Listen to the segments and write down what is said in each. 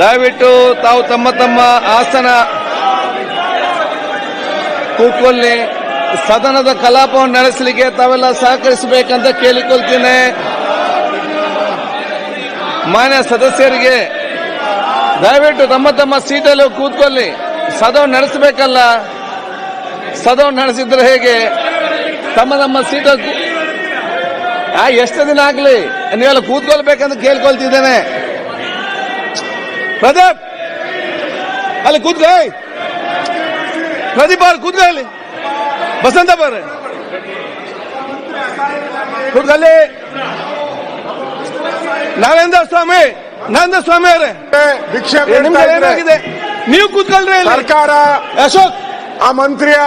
ದಯವಿಟ್ಟು ತಾವು ತಮ್ಮ ತಮ್ಮ ಆಸನ ಕೂತ್ಕೊಳ್ಳಿ. ಸದನದ ಕಲಾಪವನ್ನು ನಡೆಸಲಿಕ್ಕೆ ತಾವೆಲ್ಲ ಸಹಕರಿಸಬೇಕಂತ ಕೇಳಿಕೊಳ್ತೀನಿ. ಮಾನ್ಯ ಸದಸ್ಯರಿಗೆ ದಯವಿಟ್ಟು ತಮ್ಮ ತಮ್ಮ ಸೀಟಲ್ಲಿ ಕೂತ್ಕೊಳ್ಳಿ. ಸದನ ನಡೆಸಬೇಕಲ್ಲ. ಸದನ ನಡೆಸಿದ್ರೆ ಹೇಗೆ? ತಮ್ಮ ತಮ್ಮ ಸೀಟಲ್ಲಿ ಎಷ್ಟು ದಿನ ಆಗಲಿ, ನೀವೆಲ್ಲ ಕೂತ್ಕೊಳ್ಬೇಕಂತ ಕೇಳ್ಕೊಳ್ತಿದ್ದೇನೆ. ಪ್ರದೀಪ್! ಅಲ್ಲಿ ಕೂತ್ಕೋ ಪ್ರದೀಪ್ ಅವ್ರು ಕೂತ್ಕೋ ಅಲ್ಲಿ. ಬಸಂತ ಬರ್ರಿ ಕೂತ್ಕೊಳ್ಳಿ ನಾವೇಂದ ಸ್ವಾಮಿ ನಂದ ಸ್ವಾಮಿ ಅವರೇ. ಭಿಕ್ಷೆ ಏನಾಗಿದೆ? ನೀವು ಕೂತ್ಕೊಳ್ರಿ ಸರ್ಕಾರ ಅಶೋಕ್! ಆ ಮಂತ್ರಿಯ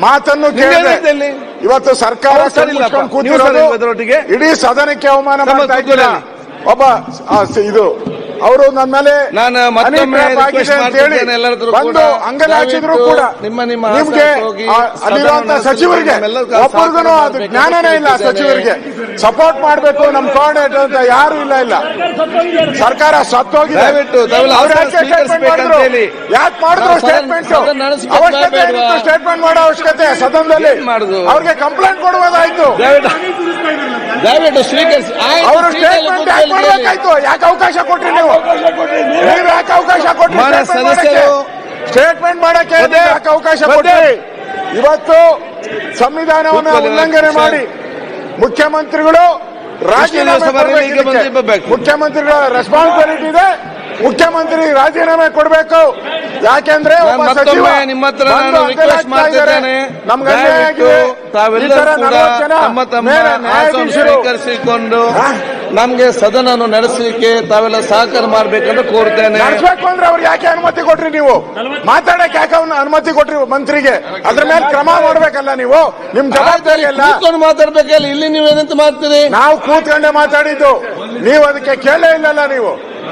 ಮಾತನ್ನು ಕೇಳಿದೆ. ಇವತ್ತು ಸರ್ಕಾರ ಕೂತಿರೋದು ಇಡೀ ಸದನಕ್ಕೆ ಅವಮಾನ ಮಾಡ್ತಾ ಒಬ್ಬ ಇದು ಅವರು ನನ್ನ ಮೇಲೆ ನಾನು ಮತ್ತೊಮ್ಮೆ ಬಂದು ಅಂಗಲಾಚಿದ್ರು ಕೂಡ ನಿಮ್ಮ ನಿಮ್ಮ ನಿಮ್ಗೆ ಅಲ್ಲಿರುವಂತ ಸಚಿವರಿಗೆ ಒಬ್ಬರಿಗೂ ಅದು ಜ್ಞಾನನೇ ಇಲ್ಲ ಸಚಿವರಿಗೆ. ಸಪೋರ್ಟ್ ಮಾಡಬೇಕು ನಮ್ ಕೋಆರ್ಡಿನೇಟರ್ ಅಂತ ಯಾರು ಇಲ್ಲ ಇಲ್ಲ. ಸರ್ಕಾರ ಸತ್ತೋಗಿದೆ. ಯಾಕೆ ಮಾಡಿದ್ರು? ಹೇಳಿ. ಯಾಕೆ ಮಾಡಿದ್ರು ಸ್ಟೇಟ್ಮೆಂಟ್ ಅವಶ್ಯಕತೆ? ಸ್ಟೇಟ್ಮೆಂಟ್ ಮಾಡೋ ಅವಶ್ಯಕತೆ ಸದನದಲ್ಲಿ? ಅವ್ರಿಗೆ ಕಂಪ್ಲೇಂಟ್ ಕೊಡುವುದಾಯ್ತು. ದಯವಿಟ್ಟು ಸ್ವೀಕರಿಸಿ. ಅವರು ಸ್ಟೇಟ್ಮೆಂಟ್ ಯಾಕೆ ಯಾಕೆ ಅವಕಾಶ ಕೊಟ್ರಿ ನೀವು? ನೀವು ಯಾಕೆ ಅವಕಾಶ ಕೊಟ್ರಿ ಮಾನ್ಯ ಸದಸ್ಯರು ಸ್ಟೇಟ್ಮೆಂಟ್ ಮಾಡಕ್ಕೆ ಯಾಕೆ ಅವಕಾಶ ಕೊಟ್ಟರೆ ಕೊಟ್ರಿ? ಇವತ್ತು ಸಂವಿಧಾನವನ್ನು ಉಲ್ಲಂಘನೆ ಮಾಡಿ ಮುಖ್ಯಮಂತ್ರಿಗಳು ರಾಜೀನಾಮೆ ಬಂದು ಮುಖ್ಯಮಂತ್ರಿಗಳ ರೆಸ್ಪಾನ್ಸಿಬಿಲಿಟಿ ಇದೆ. ಮುಖ್ಯಮಂತ್ರಿ ರಾಜೀನಾಮೆ ಕೊಡಬೇಕು. ಯಾಕೆಂದ್ರೆ ನಾನು ನಿಮ್ಮ ಹತ್ರ ರಿಕ್ವೆಸ್ಟ್. ಮಾಡ್ತಿದ್ದೇನೆ. ತಾವೆಲ್ಲರೂ ಕೂಡ ತಮ್ಮ ತಮ್ಮ ಸ್ವೀಕರಿಸಿಕೊಂಡು ನಮ್ಗೆ ಸದನವನ್ನು ನಡೆಸಲಿಕ್ಕೆ ತಾವೆಲ್ಲ ಸಹಕಾರ ಮಾಡಬೇಕಂತ ಕೋರ್ತೇನೆ. ನಡೆಸಬೇಕು ಅಂದ್ರೆ ಅವ್ರಿಗೆ ಯಾಕೆ ಅನುಮತಿ ಕೊಟ್ರಿ ನೀವು? ಮಾತಾಡಕ್ಕೆ ಯಾಕೆ ಅವ್ನ ಅನುಮತಿ ಕೊಟ್ರಿ ಮಂತ್ರಿಗೆ? ಅದ್ರ ಮೇಲೆ ಕ್ರಮ ಮಾಡ್ಬೇಕಲ್ಲ ನೀವು? ನಿಮ್ ಜವಾಬ್ದಾರಿ ಅಲ್ಲ ಕೂತ್ಕೊಂಡು ಮಾತಾಡ್ಬೇಕಲ್ಲ ಇಲ್ಲಿ ನೀವೇನಂತ ಏನಂತ ಮಾಡ್ತೀರಿ? ನಾವು ಕೂತ್ಕೊಂಡೆ ಮಾತಾಡಿದ್ದು. ನೀವು ಅದಕ್ಕೆ ಕೇಳೇ ಇಲ್ಲಲ್ಲ ನೀವು.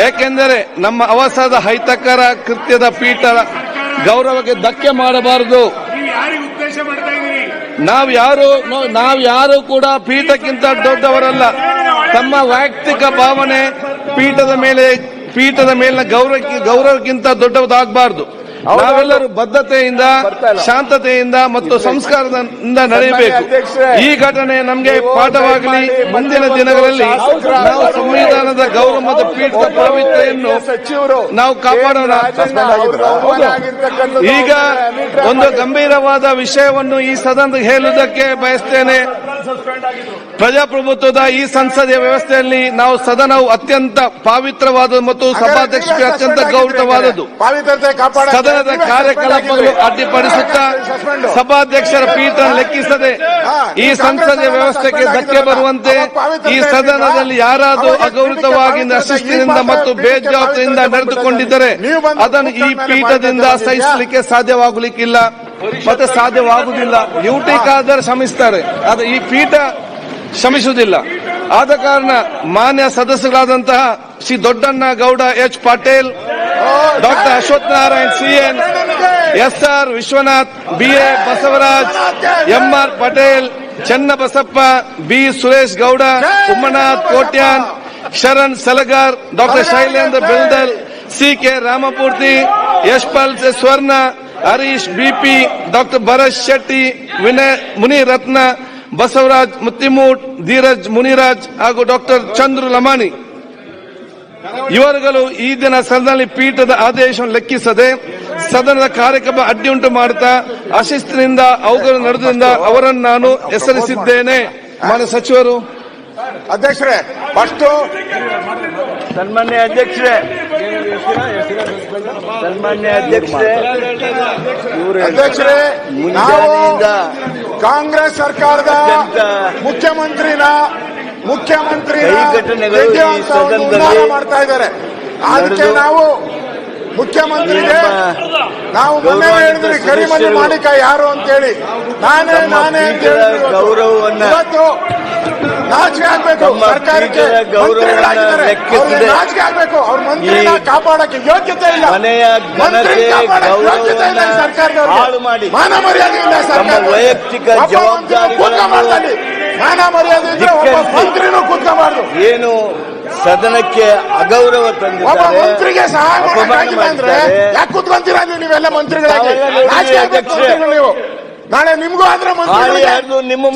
ಏಕೆಂದರೆ ನಮ್ಮ ಅವಸರದ ಹೈತಕರ ಕೃತ್ಯದ ಪೀಠ ಗೌರವಕ್ಕೆ ಧಕ್ಕೆ ಮಾಡಬಾರದು. ನೀವು ಯಾರು ನಾವು ಯಾರು ಕೂಡ ಪೀಠಕ್ಕಿಂತ ದೊಡ್ಡವರಲ್ಲ. ತಮ್ಮ ವೈಯಕ್ತಿಕ ಭಾವನೆ ಪೀಠದ ಮೇಲೆ ಪೀಠದ ಮೇಲಿನ ಗೌರವಕ್ಕೆ ಗೌರವಕ್ಕಿಂತ ದೊಡ್ಡದಾಗಬಾರದು. ನಾವೆಲ್ಲರೂ ಬದ್ಧತೆಯಿಂದ ಶಾಂತತೆಯಿಂದ ಮತ್ತು ಸಂಸ್ಕಾರದಿಂದ ನಡೆಯಬೇಕು. ಈ ಘಟನೆ ನಮಗೆ ಪಾಠವಾಗಲಿ. ಮುಂದಿನ ದಿನಗಳಲ್ಲಿ ನಾವು ಸಂವಿಧಾನದ ಗೌರವ ಮತ್ತು ಪೀಠದ ಪಾವಿತ್ರ್ಯವನ್ನು ಸಚಿವರು ನಾವು ಕಾಪಾಡೋಣ. ಈಗ ಒಂದು ಗಂಭೀರವಾದ ವಿಷಯವನ್ನು ಈ ಸದನದ ಹೇಳುವುದಕ್ಕೆ ಬಯಸ್ತೇನೆ. ಪ್ರಜಾಪ್ರಭುತ್ವದ ಈ ಸಂಸದೀಯ ವ್ಯವಸ್ಥೆಯಲ್ಲಿ ನಾವು ಸದನವು ಅತ್ಯಂತ ಪಾವಿತ್ರವಾದ ಮತ್ತು ಸಭಾಧ್ಯಕ್ಷರಿಗೆ ಅತ್ಯಂತ ಗೌರವವಾದದ್ದು. ಸದನದ ಕಾರ್ಯಕಲಾಪಗಳು ಅಡ್ಡಿಪಡಿಸುತ್ತಾ ಸಭಾಧ್ಯಕ್ಷರ ಪೀಠ ಲೆಕ್ಕಿಸದೆ ಈ ಸಂಸದೀಯ ವ್ಯವಸ್ಥೆಗೆ ಧಕ್ಕೆ ಬರುವಂತೆ ಈ ಸದನದಲ್ಲಿ ಯಾರಾದರೂ ಅಗೌರವವಾಗಿ ಶಿಸ್ತಿನಿಂದ ಮತ್ತು ಬೇಜವಾಬ್ದಾರಿಯಿಂದ ನಡೆದುಕೊಂಡಿದ್ದರೆ ಅದನ್ನು ಈ ಪೀಠದಿಂದ ಸಹಿಸಲಿಕ್ಕೆ ಸಾಧ್ಯವಾಗಲಿಕ್ಕಿಲ್ಲ. ಮತ್ತೆ ಸಾಧ್ಯವಾಗುವುದಿಲ್ಲ. ಡ್ಯೂಟಿಗಾದರೆ ಶ್ರಮಿಸ್ತಾರೆ. ಅದು ಈ ಪೀಠ ಶ್ರಮಿಸುವುದಿಲ್ಲ ಆದ ಕಾರಣ ಮಾನ್ಯ ಸದಸ್ಯರಾದಂತಹ Shri Doddanna Gowda H Patil, doctor Ashwath Narayan C N S R Vishwanath, B A Basavaraj M R Patil, Channabasappa, B Suresh Gowda Umanath Kotian, Sharan Salagar, doctor Shailendra Beldal, C K Ramamurthy, Yashpal Suvarna, Harish B P doctor Bharath Shetty, Vinay Munirathna Basavaraj Mattimud Dheeraj Muniraj ಹಾಗೂ doctor Chandru Lamani. ಇವರುಗಳು ಈ ದಿನ ಸದನದಲ್ಲಿ ಪೀಠದ ಆದೇಶವನ್ನು ಲೆಕ್ಕಿಸದೆ ಸದನದ ಕಾರ್ಯಕ್ರಮ ಅಡ್ಡಿಯುಂಟು ಮಾಡುತ್ತಾ ಅಶಿಸ್ತಿನಿಂದ ಅವುಗಳು ನಡೆದ್ರಿಂದ ಅವರನ್ನು ನಾನು ಹೆಸರಿಸಿದ್ದೇನೆ. ಮಾನ್ಯ ಸಚಿವರು. ಅಧ್ಯಕ್ಷರೇ ಫಸ್ಟ್ ಸನ್ಮಾನ್ಯ ಅಧ್ಯಕ್ಷರೇ. ಸನ್ಮಾನ್ಯ ಅಧ್ಯಕ್ಷರೇ. ಅಧ್ಯಕ್ಷರೇ ಕಾಂಗ್ರೆಸ್ ಸರ್ಕಾರದ ಮುಖ್ಯಮಂತ್ರಿನ ಮುಖ್ಯಮಂತ್ರಿ ಮಾಡ್ತಾ ಇದ್ದಾರೆ ಅದಕ್ಕೆ ನಾವು ಮುಖ್ಯಮಂತ್ರಿಗೆ ನಾವು ಮೊನ್ನೆ ಹೇಳಿದ್ರಿ ಕರಿಮನೆ ಮಾಲೀಕ ಯಾರು ಅಂತ ಹೇಳಿ ನಾನೇ ನಾನೇ ಅಂತ ಹೇಳಿದ್ರು ಇವತ್ತು. ನಾಚಿಕೆ ಆಗ್ಬೇಕು ಸರ್ಕಾರಕ್ಕೆ. ಲೆಕ್ಕಿಸದೆ ನಾಚಿಕೆ ಆಗ್ಬೇಕು ಅವ್ರ ಮಂತ್ರಿನ ಈ ಕಾಪಾಡಕ್ಕೆ ಯೋಗ್ಯತೆ ಇಲ್ಲ ಮನೆಯ ಮಂತ್ರಿ ಯೋಗ್ಯತೆ ಇಲ್ಲ. ಹಾಳು ಮಾಡಿ ಮಾನ ಮರ್ಯಾದೆ ಇಲ್ಲ ಸರ್ಕಾರದವ್ರಿಗೆ. ವೈಯಕ್ತಿಕ ಜವಾಬ್ದಾರಿ ಮಂತ್ರಿ. ಮಾನ ಮರ್ಯಾದೆ ಇದ್ರೆ ಒಬ್ಬ. ಮಂತ್ರಿನೂ ಕೂತ್ಕೋಬಾರ್ದು ಏನು ಸದನಕ್ಕೆ ಅಗೌರವ ತಂದಿದ್ದಾರೆ ಮಂತ್ರಿಗೆ ಸಹಾಯ ಮಾಡಿ ಅಂದ್ರೆ ಯಾಕೆ ಕೂತ್ಕೊಂತೀರಾ ನೀವು ನೀವೆಲ್ಲ ಮಂತ್ರಿಗಳಾಗಿ ರಾಜ್ಯ ಅಧ್ಯಕ್ಷರೇ. ನೀವು ನಾಳೆ ನಿಮ್ಗೂ ಆದ್ರೆ ನಿಮ್ಮ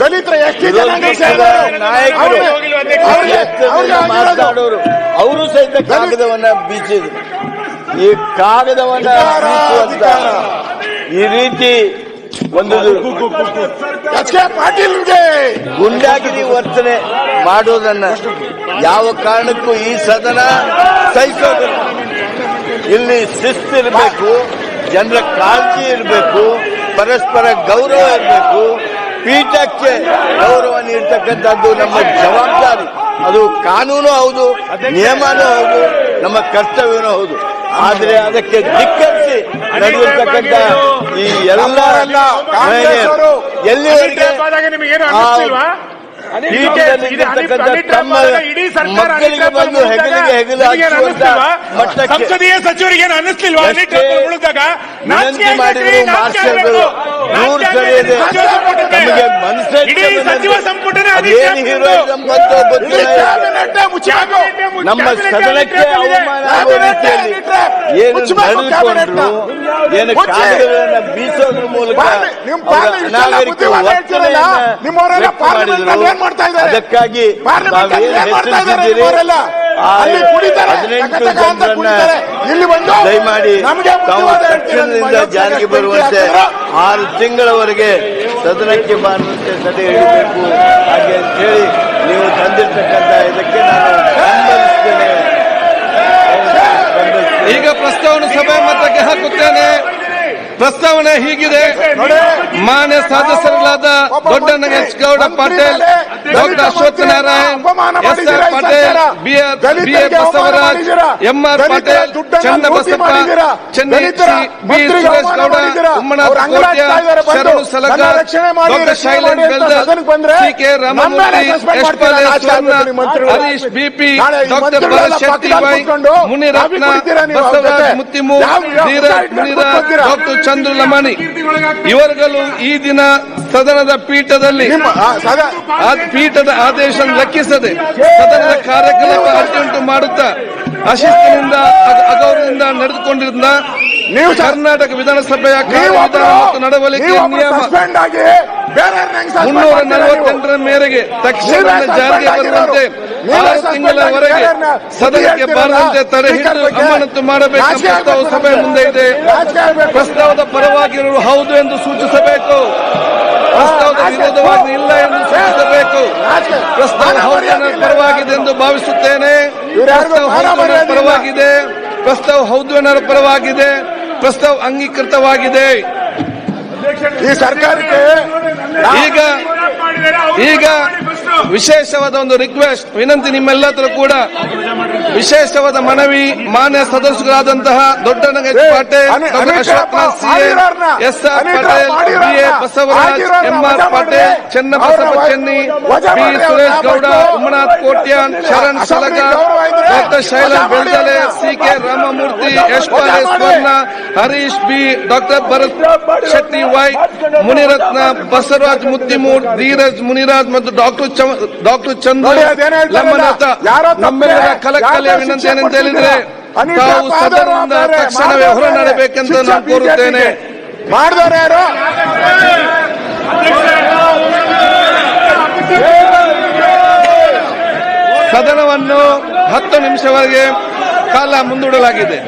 ದಲಿತರ ಎಷ್ಟು. ಮಾತನಾಡೋರು ಅವರು ಸಹಿತ ಕಾಗದವನ್ನ ಬೀಚಿದ್ರು. ಈ ಕಾಗದವನ್ನ ಈ ರೀತಿ ಒಂದು ಗುಂಡಾಗಿರಿ ವರ್ತನೆ ಮಾಡೋದನ್ನ ಯಾವ ಕಾರಣಕ್ಕೂ ಈ ಸದನ ಸಹಿಸೋದಿಲ್ಲ. ಇಲ್ಲಿ ಶಿಸ್ತಿರಬೇಕು ಜನರ ಕಾಳಜಿ ಇರಬೇಕು ಪರಸ್ಪರ ಗೌರವ ಇರಬೇಕು. ಪೀಠಕ್ಕೆ ಗೌರವ ನೀಡ್ತಕ್ಕಂಥದ್ದು ನಮ್ಮ ಜವಾಬ್ದಾರಿ. ಅದು ಕಾನೂನು ಹೌದು ನಿಯಮನೂ ಹೌದು ನಮ್ಮ ಕರ್ತವ್ಯನೂ ಹೌದು. ಆದರೆ ಅದಕ್ಕೆ ಧಿಕ್ಕರಿಸಿ ನಡೆದಿರ್ತಕ್ಕಂಥ ಈ ಎಲ್ಲ ನಮ್ಮವರಲ್ಲ, ಸಂಸದೀಯ ಸಚಿವರಿಗೆ ಅನಿಸ್ಲಿಲ್ವಾ ಮಾಡಿದ್ರು ಮುಳುಗ್ದಾಗ ವಿನಂತಿ ಸರಿ ಇದೆ ನಮಗೆ ಮನಸ್ಸೇ ಸಚಿವ ಸಂಪುಟನೇ ಗೊತ್ತಿಲ್ಲ. ನಮ್ಮ ಸದನಕ್ಕೆ ಅವಮಾನ ಆಗೋ ರೀತಿಯಲ್ಲಿ ಏನು ನಡೆದುಕೊಂಡ್ರು? ಏನು ಕಾಗದಗಳನ್ನ ಬೀಸೋದ್ರ ಮೂಲಕ ವರ್ತನೆಯನ್ನ ಅಲ್ಲಿ ಮಾಡಿದ್ರು? ಅದಕ್ಕಾಗಿ ತಾವೇನು ಹೆಸರಿಸಿದ್ದೀರಿ? ಆ ಅಲ್ಲಿ ಕುಡಿತಾರೆ. ಇಲ್ಲಿ ಬಂದು ದಯಮಾಡಿ ಮಾಡಿ ತಾವು ತಕ್ಷಣದಿಂದ ಜಾರಿಗೆ ಬರುವಂತೆ. ಆರು ತಿಂಗಳವರೆಗೆ ಸದನಕ್ಕೆ ಬಾರುವಂತೆ ತಡೆ ಹಿಡಿಬೇಕು ಹಾಗೆ ಅಂತ ಹೇಳಿ ನೀವು ತಂದಿರ್ತಕ್ಕಂಥ ಇದಕ್ಕೆ ನಾನು ಬೆಂಬಲಿಸ್ತೇನೆ ಬೆಂಬಲಿಸ್ತೇನೆ. ಈಗ ಪ್ರಸ್ತಾವನೆ ಸಭೆ ಮತಕ್ಕೆ ಹಾಕುತ್ತೇನೆ ಪ್ರಸ್ತಾವನೆ ಹೀಗಿದೆ ಮಾನ್ಯ ಸದಸ್ಯರುಗಳಾದ Dodda Gowda Patil doctor Ashwath Narayan S R Patel B A Basavaraj M R Patel Chanda Basappa Chenni B Suresh Gowda Umanatha Kotya Sharanu Salaga doctor Shailendra Beldal C K Ramamurthy Harish B P doctor Bharath Shetty Munirathna Basavaraj Muttimu Muniraj doctor Chandru Lamani ಇವರುಗಳು ಈ ದಿನ ಸದನದ ಪೀಠದಲ್ಲಿ ಆ, ಪೀಠದ ಆದೇಶ ಲೆಕ್ಕಿಸದೆ ಸದನದ ಕಾರ್ಯಕ್ರಮ ಅಡ್ಡಿಯುಂಟು ಮಾಡುತ್ತಾ ಅಶಿಸ್ತಿನಿಂದ ಅಗ- ಅಗೌರವದಿಂದ ನಡೆದುಕೊಂಡಿದ್ದ ನೀವು ಕರ್ನಾಟಕ ವಿಧಾನಸಭೆಯ ಮತ್ತು ನಡವಳಿಕೆ ನಿಯಮ ಮುನ್ನೂರ ನಲವತ್ತೆಂಟರ ಮೇರೆಗೆ ತಕ್ಷಣ ಜಾರಿಗೆ ಬರುವಂತೆ ಆರು ತಿಂಗಳವರೆಗೆ ಸದನಕ್ಕೆ ಬಾರದಂತೆ ತಡೆ ಹಿಡಿದು ಅಮಾನತು ಮಾಡಬೇಕು ಪ್ರಸ್ತಾವ ಸಭೆ ಮುಂದೆ ಇದೆ. ಪ್ರಸ್ತಾವದ ಪರವಾಗಿರುವ ಹೌದು ಎಂದು ಸೂಚಿಸಬೇಕು. ಪ್ರಸ್ತಾವದ ವಿರೋಧವಾಗಿ ಇಲ್ಲ ಎಂದು ಸೂಚಿಸಬೇಕು. ಪ್ರಸ್ತಾವ ಹೌದು ಪರವಾಗಿದೆ ಎಂದು ಭಾವಿಸುತ್ತೇನೆ. ಪ್ರಸ್ತಾವ ಹೌದು ಪರವಾಗಿದೆ. ಪ್ರಸ್ತಾವ ಹೌದು ಅನ್ನೋ ಪರವಾಗಿದೆ. ಪ್ರಸ್ತಾವ ಅಂಗೀಕೃತವಾಗಿದೆ. ಈ ಸರ್ಕಾರಕ್ಕೆ ಈಗ ಈಗ ವಿಶೇಷವಾದ ಒಂದು ರಿಕ್ವೆಸ್ಟ್ ವಿನಂತಿ ನಿಮ್ಮೆಲ್ಲ ಕೂಡ. ವಿಶೇಷವಾದ ಮನವಿ ಮಾನ್ಯ ಸದಸ್ಯರಾದಂತಹ Doddanaga Patil S R Patel B A Basavaraj M R Patil ಮಾಡ್ರಿ. Channabasappa Chenni B Suresh Gowda Umanath Kotian Sharan Salaga doctor Shaila Beldale K Ramamurthy S. Suvarna Harish B doctor Bharath Shetty Y Munirathna Basavaraj Muttimur Dheeraj Muniraj ಮತ್ತು doctor doctor ಚಂದ್ರ ಲಮ್ಮನಾಥ ನಮ್ಮೆಲ್ಲರ ಕಲಕಲೆಯ ವಿನಂತಿ ಏನಂತ ಹೇಳಿದ್ರೆ ತಾವು ಸದನದಿಂದ ತಕ್ಷಣ ವ್ಯವಹಾರ ನಡೆಯಬೇಕೆಂದು ನಾನು ಕೋರುತ್ತೇನೆ. ಮಾಡಿದವರು ಯಾರು? ಸದನವನ್ನು ಹತ್ತು ನಿಮಿಷವರೆಗೆ ಕಾಲ ಮುಂದೂಡಲಾಗಿದೆ.